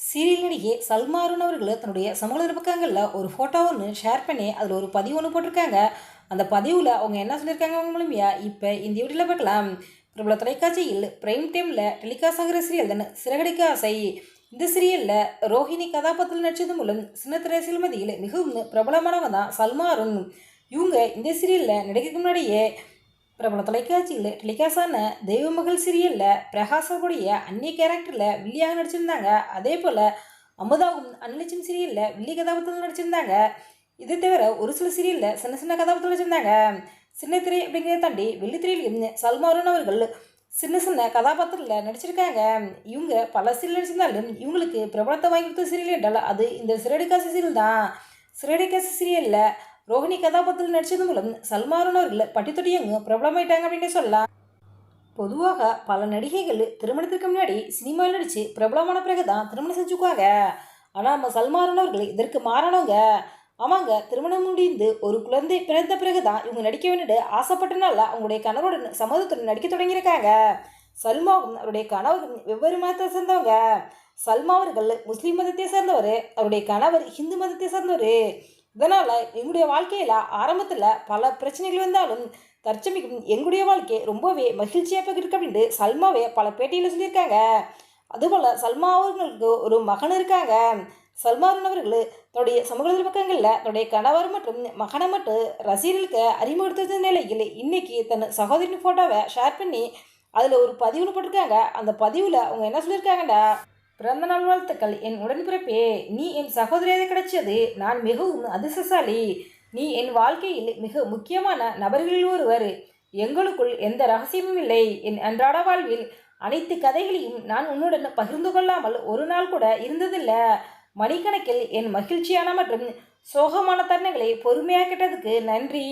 Serial நடிகை சல்மா அருண் அவர்கள் தன்னுடைய சமூக பக்கங்களில் ஒரு ஃபோட்டோ ஒன்று ஷேர் பண்ணி அதில் ஒரு பதிவு ஒன்று போட்டிருக்காங்க. அந்த பதிவில் அவங்க என்ன சொல்லியிருக்காங்க அவங்க மூலமையா இப்போ இந்த வீட்டில் பார்க்கலாம். பிரபல தொலைக்காட்சியில் பிரைம் டைமில் டெலிகாஸ்ட் ஆகிற சீரியல் தானே? சிறகடிக்க ஆசை. இந்த சீரியலில் ரோஹிணி கதாபாத்திரம் நடிச்சது மூலம் சின்ன திரைசீல் மதியில் மிகவும் பிரபலமானவன் தான் சல்மா அருண் இவங்க இந்த சீரியலில் நடிக்கிறதுக்கு முன்னாடியே பிரபல தொலைக்காட்சியில் டெலிகாஸ்டான தெய்வமகள் சீரியலில் பிரகாசனுடைய அந்நிய கேரக்டரில் வில்லியாக நடிச்சிருந்தாங்க. அதே போல் அமுதாவும் அன்னலட்சுமி சீரியலில் வில்லி கதாபாத்திரத்தில் நடிச்சிருந்தாங்க. இதை தவிர ஒரு சில சீரியலில் சின்ன சின்ன கதாபாத்திரம் நடிச்சிருந்தாங்க. சின்ன திரை அப்படிங்கிறத தாண்டி வெள்ளித்திரையிலும் சல்மாரன் அவர்கள் சின்ன சின்ன கதாபாத்திரத்தில் நடிச்சிருக்காங்க. இவங்க பல சீரியல் நடிச்சிருந்தாலும் இவங்களுக்கு பிரபலத்தை வாங்கி கொடுத்த சீரியல் என்றால் அது இந்த சிறடிக்காசி சீரியல் தான். சிறடிக்காசி சீரியலில் ரோஹிணி கதாபாத்திரத்தில் நடித்தது மூலம் சல்மான் இல்லை பட்டித்தொட்டியங்க பிரபலமாயிட்டாங்க அப்படின்னு சொல்லலாம் பொதுவாக பல நடிகைகள் திருமணத்துக்கு முன்னாடி சினிமாவில் நடித்து பிரபலமான பிறகு தான் திருமணம் செஞ்சுக்குவாங்க ஆனால் நம்ம சல்மான் அவர்கள் இதற்கு மாறணுங்க ஆமாங்க திருமணம் முடிந்து ஒரு குழந்தை பிறந்த பிறகு தான் இவங்க நடிக்க வேண்டியது ஆசைப்பட்டனால அவங்களுடைய கணவருடன் சம்மதத்துடன் நடிக்க தொடங்கியிருக்காங்க சல்மாவும் அவருடைய கணவரும் வெவ்வேறு மதத்தை சேர்ந்தவங்க சல்மா அவர்கள் முஸ்லீம் மதத்தை சேர்ந்தவர் அவருடைய கணவர் ஹிந்து மதத்தை சேர்ந்தவர் இதனால் எங்களுடைய வாழ்க்கையில் ஆரம்பத்தில் பல பிரச்சனைகள் வந்தாலும் தற்சமைக்கும் எங்களுடைய வாழ்க்கையை ரொம்பவே மகிழ்ச்சியாக இருக்கு அப்படின்ட்டு சல்மாவே பல பேட்டியில் சொல்லியிருக்காங்க. அதுபோல் சல்மா அவர்களுக்கு ஒரு மகன் இருக்காங்க. சல்மான் அவர்கள் தன்னுடைய சமூக பக்கங்களில் தன்னுடைய கணவர் மற்றும் மகனை மட்டும் ரசிகர்களுக்கு அறிமுகப்படுத்த நிலையில் இன்னைக்கு தன் சகோதரின் ஃபோட்டோவை ஷேர் பண்ணி அதில் ஒரு பதிவுன்னு போட்டிருக்காங்க. அந்த பதிவில் அவங்க என்ன சொல்லியிருக்காங்கடா? பிறந்த நாள் வாழ்த்துக்கள். என் உடன்பிறப்பே நீ என் சகோதரியாக கிடைச்சது. நான் மிகவும் அதிர்ஷ்டசாலி நீ என் வாழ்க்கையில் மிக முக்கியமான நபர்களில் ஒருவர். எங்களுக்குள் எந்த ரகசியமும் இல்லை. என் அன்றாட வாழ்வில் அனைத்து கதைகளையும் நான் உன்னுடன் பகிர்ந்து கொள்ளாமல் ஒரு நாள் கூட இருந்ததில்லை. மணிக்கணக்கில் என் மகிழ்ச்சியான மற்றும் சோகமான தருணங்களை பொறுமையாக கேட்டதுக்கு நன்றி.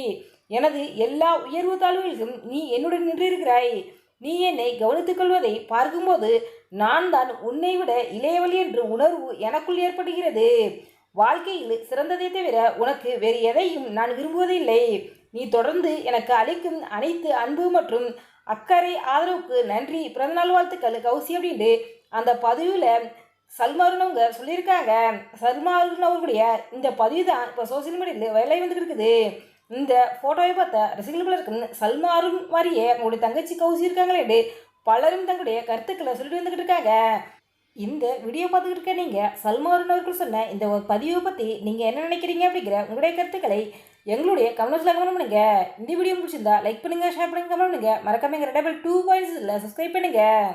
எனது எல்லா உயர்வு தாழ்வுகளிலும் நீ என்னுடன் நின்றிருக்கிறாய். நீ என்னை கவனித்துக் கொள்வதை பார்க்கும்போது நான் தான் உன்னை விட இளையவள் என்று உணர்வு எனக்குள் ஏற்படுகிறது. வாழ்க்கையில் சிறந்ததை தவிர உனக்கு வேறு எதையும் நான் விரும்புவதில்லை. நீ தொடர்ந்து எனக்கு அளிக்கும் அனைத்து அன்பு மற்றும் அக்கறை ஆதரவுக்கு நன்றி. பிறந்தநாள் வாழ்த்துக்கள் கௌசி அப்படின்ட்டு அந்த பதிவில் சல்மாருன் அவங்க சொல்லியிருக்காங்க. சல்மாருன் இந்த பதிவு தான் இப்போ சோசியல் மீடியாவில் வேலை வந்துட்டு இருக்குது இந்த ஃபோட்டோவை பார்த்த ரசிகர்கள் இருக்கும் சல்மா மாதிரியே உங்களுடைய தங்கச்சி கௌசி இருக்காங்களே பலரும் தங்களுடைய கருத்துக்களை சொல்லிட்டு வந்துக்கிட்டு இருக்காங்க. இந்த வீடியோ பார்த்துக்கிட்டு இருக்க நீங்கள் சல்மாரன் அவர்கள் சொன்ன இந்த ஒரு பதிவை பற்றி நீங்கள் என்ன நினைக்கிறீங்க அப்படிங்கிற உங்களுடைய கருத்துக்களை எங்களுடைய கமெண்ட்ஸில் கமெண்ட் பண்ணுங்க. இந்த வீடியோ பிடிச்சிருந்தா லைக் பண்ணுங்கள் ஷேர் பண்ணுங்கள் கமெண்ட் பண்ணுங்கள் மறக்காம எங்கள் டபுள் டூ பாயிண்ட்ஸில் சப்ஸ்கிரைப் பண்ணுங்கள்